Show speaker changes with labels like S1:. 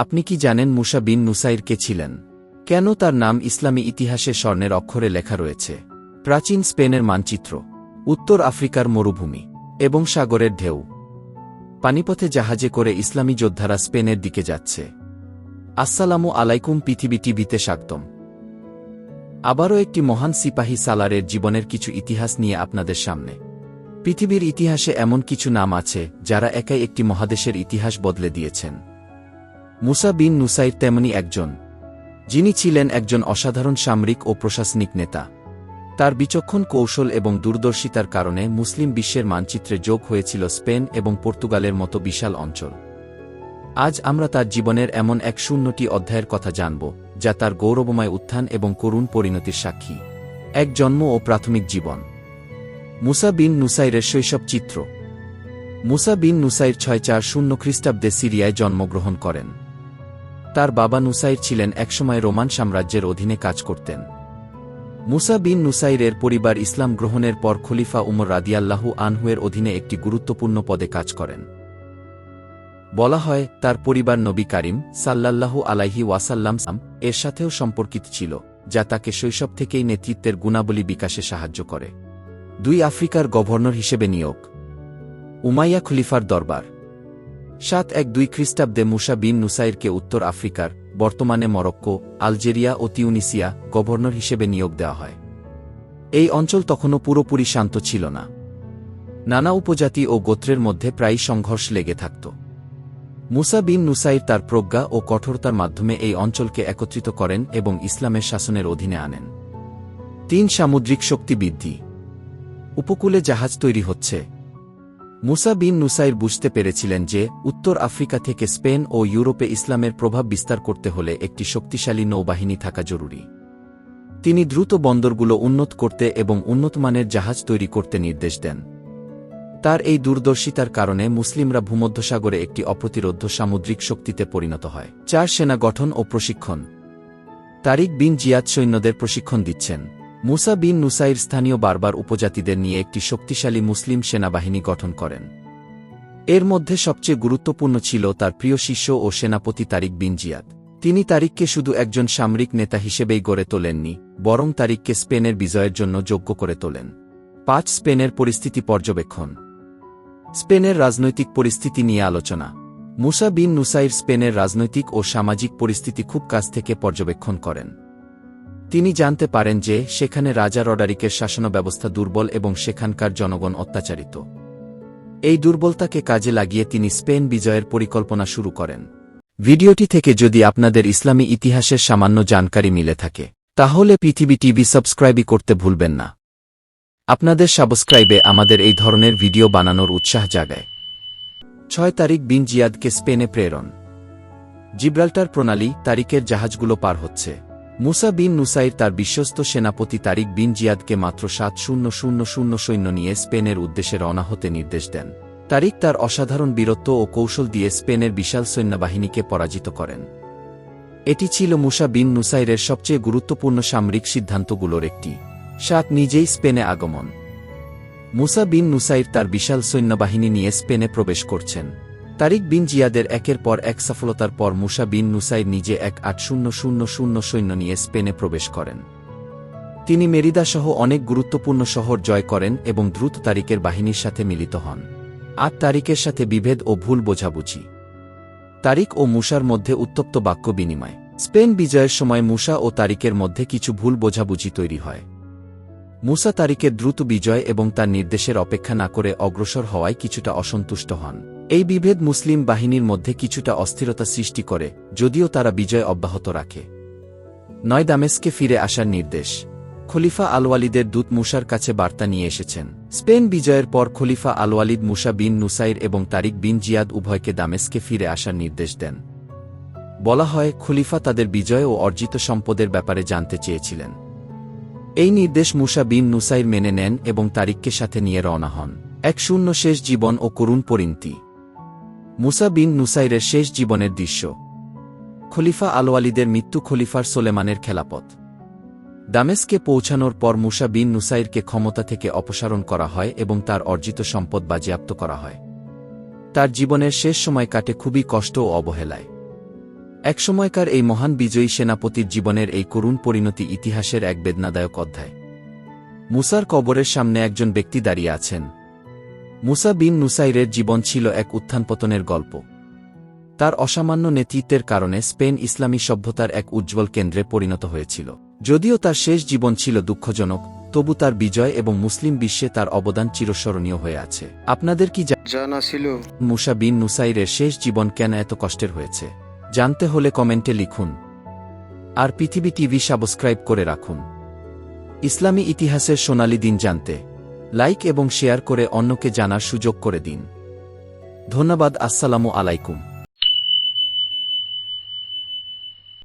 S1: আপনি কি জানেন মুসা বিন নুসাইর কে ছিলেন? কেন তার নাম ইসলামী ইতিহাসে স্বর্ণের অক্ষরে লেখা রয়েছে? প্রাচীন স্পেনের মানচিত্র, উত্তর আফ্রিকার মরুভূমি এবং সাগরের ঢেউ। পানিপথে জাহাজে করে ইসলামী যোদ্ধারা স্পেনের দিকে যাচ্ছে। আসসালামু আলাইকুম পৃথিবী টিভিতে স্বাগতম। আবারও একটি মহান সিপাহী সালারের জীবনের কিছু ইতিহাস নিয়ে আপনাদের সামনে। পৃথিবীর ইতিহাসে এমন কিছু নাম আছে, যারা একাই একটি মহাদেশের ইতিহাস বদলে দিয়েছেন। মুসা বিন নুসাইর তেমনি একজন, যিনি ছিলেন একজন অসাধারণ সামরিক ও প্রশাসনিক নেতা। তার বিচক্ষণ কৌশল এবং দূরদর্শিতার কারণে মুসলিম বিশ্বের মানচিত্রে যোগ হয়েছিল স্পেন এবং পর্তুগালের মতো বিশাল অঞ্চল। আজ আমরা তার জীবনের এমন এক শূন্যটি অধ্যায়ের কথা জানব, যা তার গৌরবময় উত্থান এবং করুণ পরিণতির সাক্ষী। এক জন্ম ও প্রাথমিক জীবন। মুসা বিন নুসাইরের শৈশব চিত্র। মুসা বিন নুসাইর ছয় চার শূন্য খ্রিস্টাব্দে সিরিয়ায় জন্মগ্রহণ করেন। তার বাবা নুসাইর ছিলেন একসময় রোমান সাম্রাজ্যের অধীনে কাজ করতেন। মুসা বিন নুসাইরের পরিবার ইসলাম গ্রহণের পর খলিফা উমর রাদিয়াল্লাহু আনহুয়ের অধীনে একটি গুরুত্বপূর্ণ পদে কাজ করেন। বলা হয়, তার পরিবার নবী কারিম সাল্লাল্লাহু আলাইহি ওয়াসাল্লাম এর সাথেও সম্পর্কিত ছিল, যা তাকে শৈশব থেকেই নেতৃত্বের গুণাবলী বিকাশে সাহায্য করে। দুই আফ্রিকার গভর্নর হিসেবে নিয়োগ। উমাইয়া খলিফার দরবার। সাত এক দুই খ্রিস্টাব্দে মুসা বিন নুসাইরকে উত্তর আফ্রিকার, বর্তমানে মরক্কো, আলজেরিয়া ও তিউনিসিয়া গভর্নর হিসেবে নিয়োগ দেওয়া হয়। এই অঞ্চল তখনও পুরোপুরি শান্ত ছিল না। নানা উপজাতি ও গোত্রের মধ্যে প্রায় সংঘর্ষ লেগে থাকত। মুসা বিন নুসাইর তার প্রজ্ঞা ও কঠোরতার মাধ্যমে এই অঞ্চলকে একত্রিত করেন এবং ইসলামের শাসনের অধীনে আনেন। তিন সামুদ্রিক শক্তি বৃদ্ধি। উপকূলে জাহাজ তৈরি হচ্ছে। মুসা বিন নুসাইর বুঝতে পেরেছিলেন যে, উত্তর আফ্রিকা থেকে স্পেন ও ইউরোপে ইসলামের প্রভাব বিস্তার করতে হলে একটি শক্তিশালী নৌবাহিনী থাকা জরুরি। তিনি দ্রুত বন্দরগুলো উন্নত করতে এবং উন্নতমানের জাহাজ তৈরি করতে নির্দেশ দেন। তার এই দূরদর্শিতার কারণে মুসলিমরা ভূমধ্যসাগরে একটি অপ্রতিরোধ্য সামুদ্রিক শক্তিতে পরিণত হয়। চার সেনা গঠন ও প্রশিক্ষণ। তারিক বিন জিয়াদ সৈন্যদের প্রশিক্ষণ দিচ্ছেন। মুসা বিন নুসাইর স্থানীয় বারবার উপজাতিদের নিয়ে একটি শক্তিশালী মুসলিম সেনাবাহিনী গঠন করেন। এর মধ্যে সবচেয়ে গুরুত্বপূর্ণ ছিল তার প্রিয় শিষ্য ও সেনাপতি তারিক বিন জিয়াদ। তিনি তারিককে শুধু একজন সামরিক নেতা হিসেবেই গড়ে তোলেননি, বরং তারিককে স্পেনের বিজয়ের জন্য যোগ্য করে তোলেন। পাঁচ, স্পেনের পরিস্থিতি পর্যবেক্ষণ। স্পেনের রাজনৈতিক পরিস্থিতি নিয়ে আলোচনা। মুসা বিন নুসাইর স্পেনের রাজনৈতিক ও সামাজিক পরিস্থিতি খুব কাছ থেকে পর্যবেক্ষণ করেন। তিনি জানতে পারেন যে, সেখানে রাজা রডারিকের শাসন ব্যবস্থা দুর্বল এবং সেখানকার জনগণ অত্যাচারিত। এই দুর্বলতাকে কাজে লাগিয়ে তিনি স্পেন বিজয়ের পরিকল্পনা শুরু করেন। ভিডিওটি থেকে যদি আপনাদের ইসলামী ইতিহাসের সামান্য জানকারি মিলে থাকে, তাহলে পৃথিবী টিভি সাবস্ক্রাইবই করতে ভুলবেন না। আপনাদের সাবস্ক্রাইবে আমাদের এই ধরনের ভিডিও বানানোর উৎসাহ জাগায়। ছয় তারিখ বিন জিয়াদকে স্পেনে প্রেরণ। জিব্রাল্টার প্রণালী তারিখের জাহাজগুলো পার হচ্ছে। মুসা বিন নুসাইর তার বিশ্বস্ত সেনাপতি তারিক বিন জিয়াদকে মাত্র সাত শূন্য শূন্য শূন্য সৈন্য নিয়ে স্পেনের উদ্দেশ্যে রওনা হতে নির্দেশ দেন। তারিক তার অসাধারণ বীরত্ব ও কৌশল দিয়ে স্পেনের বিশাল সৈন্যবাহিনীকে পরাজিত করেন। এটি ছিল মুসা বিন নুসাইরের সবচেয়ে গুরুত্বপূর্ণ সামরিক সিদ্ধান্তগুলোর একটি। সাত নিজেই স্পেনে আগমন। মুসা বিন নুসাইর তার বিশাল সৈন্যবাহিনী নিয়ে স্পেনে প্রবেশ করছেন। তারিক বিন জিয়াদের একের পর এক সফলতার পর মুসা বিন নুসাইর নিজে এক আট শূন্য শূন্য শূন্য সৈন্য নিয়ে স্পেনে প্রবেশ করেন। তিনি মেরিদাসহ অনেক গুরুত্বপূর্ণ শহর জয় করেন এবং দ্রুত তারিকের বাহিনীর সাথে মিলিত হন। আট তারিকের সাথে বিভেদ ও ভুল বোঝাবুঝি। তারিক ও মুসার মধ্যে উত্তপ্ত বাক্য বিনিময়। স্পেন বিজয়ের সময় মুসা ও তারিকের মধ্যে কিছু ভুল বোঝাবুঝি তৈরি হয়। মুসা তারিকের দ্রুত বিজয় এবং তার নির্দেশের অপেক্ষা না করে অগ্রসর হওয়ায় কিছুটা অসন্তুষ্ট হন। এই বিভেদ মুসলিম বাহিনীর মধ্যে কিছুটা অস্থিরতা সৃষ্টি করে, যদিও তারা বিজয় অব্যাহত রাখে। নয় দামেস্কে ফিরে আসার নির্দেশ। খলিফা আলওয়ালিদের দূত মুসার কাছে বার্তা নিয়ে এসেছেন। স্পেন বিজয়ের পর খলিফা আলওয়ালিদ মুসা বিন নুসাইর এবং তারিক বিন জিয়াদ উভয়কে দামেস্কে ফিরে আসার নির্দেশ দেন। বলা হয়, খলিফা তাদের বিজয় ও অর্জিত সম্পদের ব্যাপারে জানতে চেয়েছিলেন। এই নির্দেশ মুসা বিন নুসাইর মেনে নেন এবং তারিককে সাথে নিয়ে রওনা হন। এক শূন্য শেষ জীবন ও করুণ পরিণতি। মুসা বিন নুসাইরের শেষ জীবনের দৃশ্য। খলিফা আলোয়ালিদের মৃত্যু খলিফার সোলেমানের খেলাপথ। দামেস্কে পৌঁছানোর পর মুসা বিন নুসাইরকে ক্ষমতা থেকে অপসারণ করা হয় এবং তার অর্জিত সম্পদ বাজেয়াপ্ত করা হয়। তার জীবনের শেষ সময় কাটে খুবই কষ্ট ও অবহেলায়। একসময়কার এই মহান বিজয়ী সেনাপতির জীবনের এই করুণ পরিণতি ইতিহাসের এক বেদনাদায়ক অধ্যায়। মুসার কবরের সামনে একজন ব্যক্তি দাঁড়িয়ে আছেন। মুসা বিন নুসাইরের জীবন ছিল এক উত্থানপতনের গল্প। তার অসামান্য নেতৃত্বের কারণে স্পেন ইসলামী সভ্যতার এক উজ্জ্বল কেন্দ্রে পরিণত হয়েছিল। যদিও তার শেষ জীবন ছিল দুঃখজনক তবু তার বিজয় এবং মুসলিম বিশ্বে তার অবদান চিরস্মরণীয় হয়ে আছে। আপনাদের কি
S2: জানা ছিল?
S1: মুসা বিন নুসাইরের শেষ জীবন কেন এত কষ্টের হয়েছে? জানতে হলে কমেন্টে লিখুন। আর পৃথিবী টিভি সাবস্ক্রাইব করে রাখুন। ইসলামী ইতিহাসের সোনালী দিন জানতে। লাইক এবং শেয়ার করে অন্যকে জানার সুযোগ করে দিন। ধন্যবাদ আসসালামু আলাইকুম।